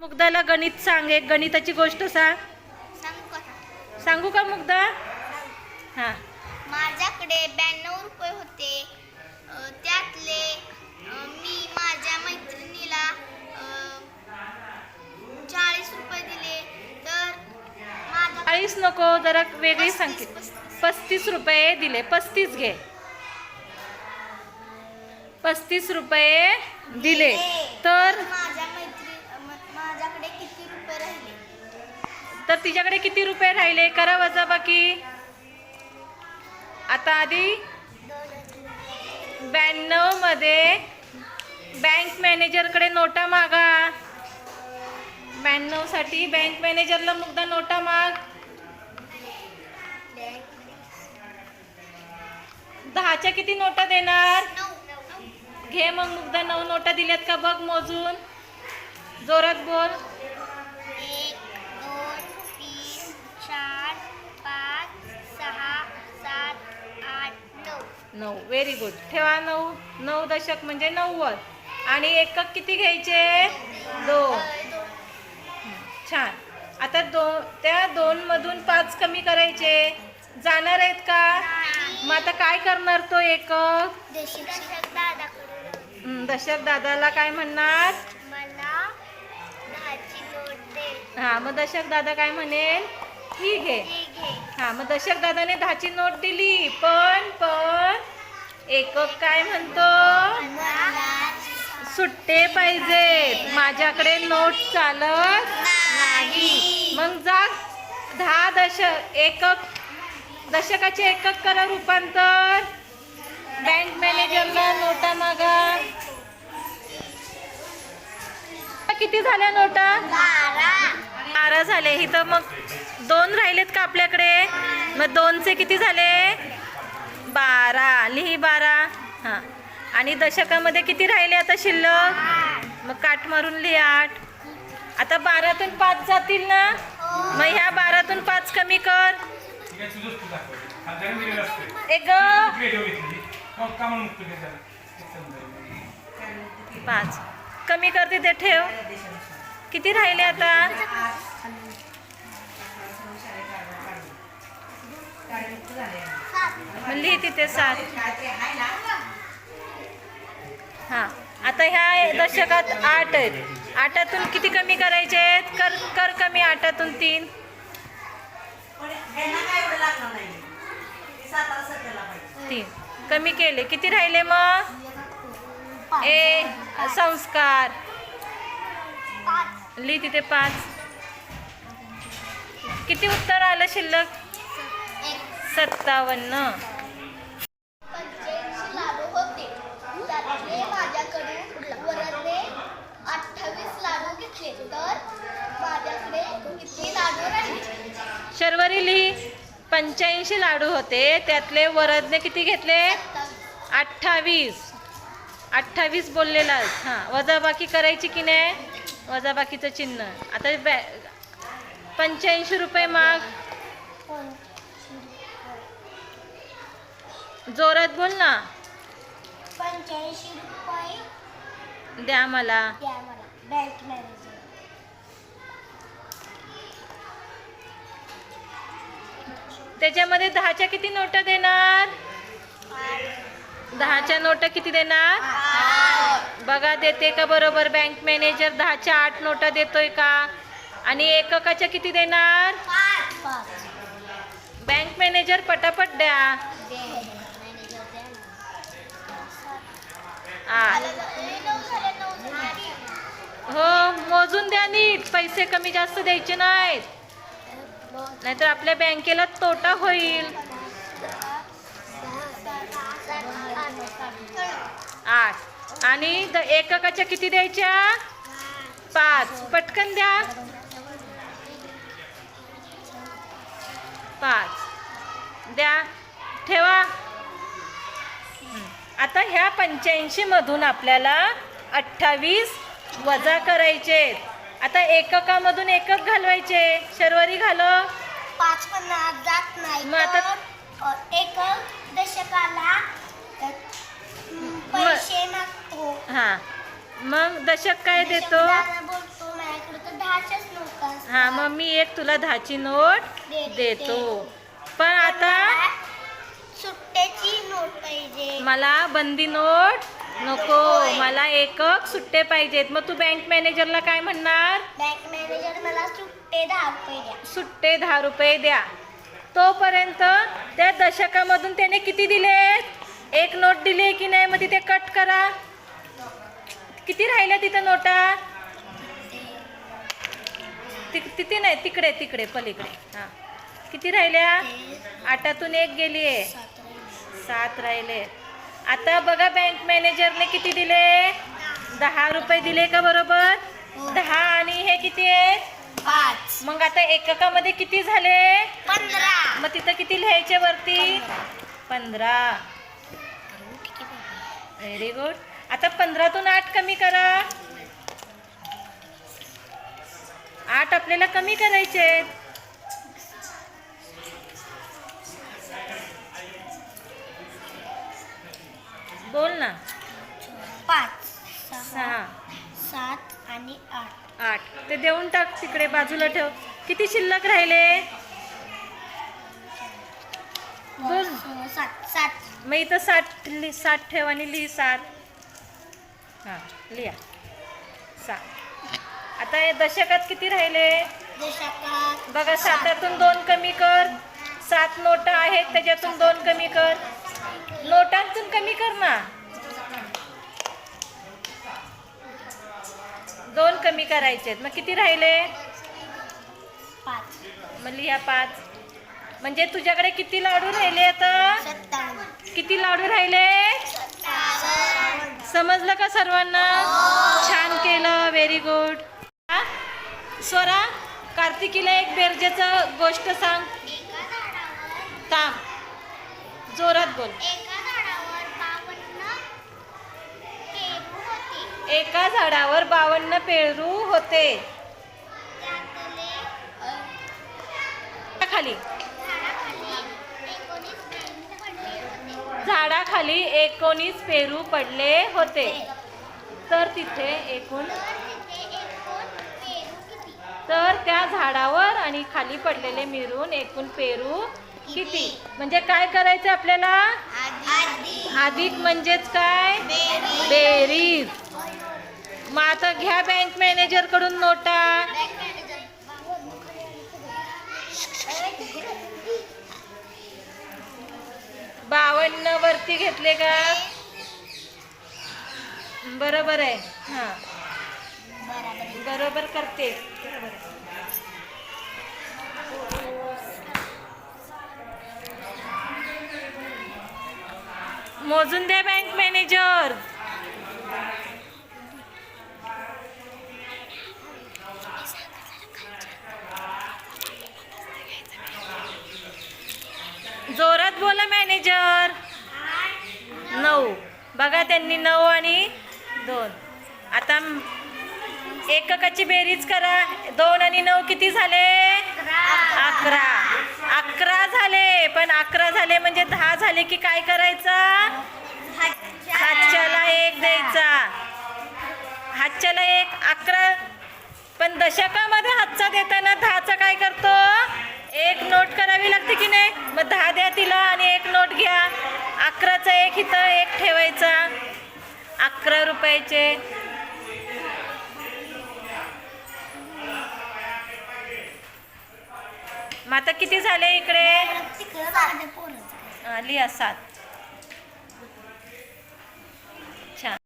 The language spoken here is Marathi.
मुग्धाला गणित सांग एक गणिताची गोष्ट सांग. सांगू का सांगू का मुग्धा? हां. माझ्याकडे ब्याण्णव रुपये होते. त्यातले मी माझ्या मैत्रिणीला चाळीस रुपये दिले. तर चाळीस नको जरा वेगळी सांगते. पस्तीस. पस्तीस रुपये दिले. पस्तीस घे. पस्तीस रुपये दिले. तर माझ्या तर तिच्याकडे किती रुपये राहिले? करा वजा बाकी. आता आधी ब्याण्णवमध्ये बँक मॅनेजरकडे नोटा मागा. ब्याण्णवसाठी बँक मॅनेजरला मुद्दा नोटा माग. दहाच्या किती नोटा देणार? घे मग मुग्धा नऊ नोटा दिल्यात का बघ मोजून. जोरात बोल एक दोन तीन चार पाच सहा सात आठ नऊ. व्हेरी गुड ठेवा नऊ. नऊ दशक म्हणजे नव्वद. आणि एकक किती घ्यायचे? दोन. छान. आता दो त्या दोन मधून पाच कमी करायचे. जाणार आहेत का? मग आता काय करणार तो एकक? दशक दादाला काय म्हणणार? हा मग दशक दादा काय म्हणेल? ही घे हा मग दशक दादाने दहाची नोट दिली. पण पण एकक काय म्हणतो? सुट्टे पाहिजेत. माझ्याकडे नोट चालत नाही. मग जा दहा दशक एकक दशकाचे एकक करा रूपांतर. बँक मॅनेजरला नोटा मागा. किती झाल्या नोटा? बारा. बारा झाले. इथं मग दोन राहिलेत का आपल्याकडे? मग दोनचे किती झाले? बारा. लिही बारा. हां. आणि दशकामध्ये किती राहिले आता शिल्लक? मग काठ मारून लिही आठ. आता बारातून पाच जातील ना? मग ह्या बारातून पाच कमी कर. एक पाच. कमी करते ते ठेव. किती राहिले आता? मग लिही तिथे सात. हां. आता ह्या दशकात आठ आहेत. आठातून किती कमी करायचे आहेत? कर कर कमी आठातून तीन. तीन. कमी केले. किती राहिले मग? ए संस्कार. लिही तिथे पाच. किती उत्तर आलं शिल्लक? सत्तावन्न. शर्वरी लिही पंच्याऐंशी लाडू होते. त्यातले वरदने किती घेतले? अठ्ठावीस. अठ्ठावीस बोललेला हां वजाबाकी करायची की नाही? वजाबाकीचं चिन्ह. आता बॅ पंच्याऐंशी रुपये माग. जोरात बोल ना. पंच्याऐंशी रुपये. द्या मला बँक मॅनेजर त्याच्यामध्ये दहाच्या किती नोटा देणार? दहाच्या नोटा किती देणार? बघा देते का बरोबर? बँक मॅनेजर दहाच्या आठ नोटा देतोय का? आणि एककाच्या किती देणार? बँक मॅनेजर पटापट द्या मॅनेजर द्या आठ नऊ झाले नऊ झाले हो मोजून द्या नीट पैसे कमी जास्त द्यायचे नाहीत. नाहीतर आपल्या बँकेला तोटा होईल. आठ. आणि द एककाच्या किती द्यायच्या? पाच. पटकन द्या. पाच. द्या. ठेवा. आता ह्या पंच्याऐंशी मधून आपल्याला अठ्ठावीस वजा करायचे आता एककामधून एकक घालवायचे. शर्वरी घालव पाच पन्नास जात नाही मग आता- तर, एक दशकाला अ, पैसे मागतो. हां. मग दशक काय देतो? दादा बोलतो माझ्याकडे तर हा मग मी एक तुला दहाची नोट देते. देतो पण आता सुट्ट्याची नोट पाहिजे. मला बंदी नोट नको मला एकक सुट्टे पाहिजेत. मग तू बँक मॅनेजरला काय म्हणणार? बँक मॅनेजर मला सुट्टे दहा रुपये द्या. सुट्टे दहा रुपये द्या. तोपर्यंत त्या दशकामधून त्याने किती दिले एक नोट दिली की नाही? मग तिथे कट करा. किती राहिल्या तिथं नोटा? ति- तिथे नाही तिकडे तिकडे पलीकडे. हां. किती राहिल्या? आठातून एक गेली आहे सात राहिले. आता बघा बँक मॅनेजरने किती दिले? दहा रुपये दिले का बरोबर? दहा आणि हे किती आहेत पाच. मग आता एककामध्ये किती झाले? पंधरा. मग तिथं किती लिहायचे वरती? पंधरा. व्हेरी गुड आता पंधरातून आठ कमी करा. आठ आपल्याला कमी करायचे आहेत. बोल ना. पाच सहा सात आणि आठ. आठ. ते देऊन टाक तिकडे बाजूला ठेव. किती शिल्लक राहिले? बोल. सात सात. मग इथं साठ लि साठ ठेव आणि लिही सात. हां लिहा. सात. आता हे दशकात किती राहिले? दशकात बघा सातातून दोन कमी कर. सात नोटा आहेत त्याच्यातून दोन कमी कर. नोटांतून कमी कर ना. दोन कमी करायचे मग किती राहिले? पाच. मग लिहा पाच. म्हणजे तुझ्याकडे किती लाडू राहिले आता? किती लाडू राहिले? समजलं का सर्वांना? छान केलं. व्हेरी गुड स्वरा कार्तिकीला एक बेरजेचं गोष्ट सांग. थांब. जोरात बोल. एका झाडावर बावन्न पेरू होते. एका झाडावर बावन्न पेरू होते. त्यातले अ, खाली झाडाखाली एकोणीस पेरू पडले होते. तर तिथे एकूण तर त्या झाडावर आणि खाली पडलेले मिळून एकूण पेरू किती? म्हणजे काय करायचं आपल्याला? अधिक म्हणजेच काय? बेरीज. मग आता घ्या बँक मॅनेजरकडून नोटा. बावन्न वरती घेतले का? बरोबर आहे. हां. बरोबर करते. मोजून द्या बँक मॅनेजर जोरात बोला मॅनेजर नऊ. बघा त्यांनी नऊ आणि दोन. आता एककाची बेरीज करा. दोन आणि नऊ किती झाले? अकरा. अकरा झाले पण अकरा झाले की काय करायचं? हातच्याला एक द्यायचा. हातच्याला एक अकरा. पण दशकामध्ये हातचा देताना दहाचा काय करतो? एक नोट करावी लागते की नाही? मग दहा द्या तिला आणि एक नोट घ्या. अकराचा एक इथं एक ठेवायचा. अकरा रुपयाचे. मग आता किती झाले इकडे? आली असात. छान.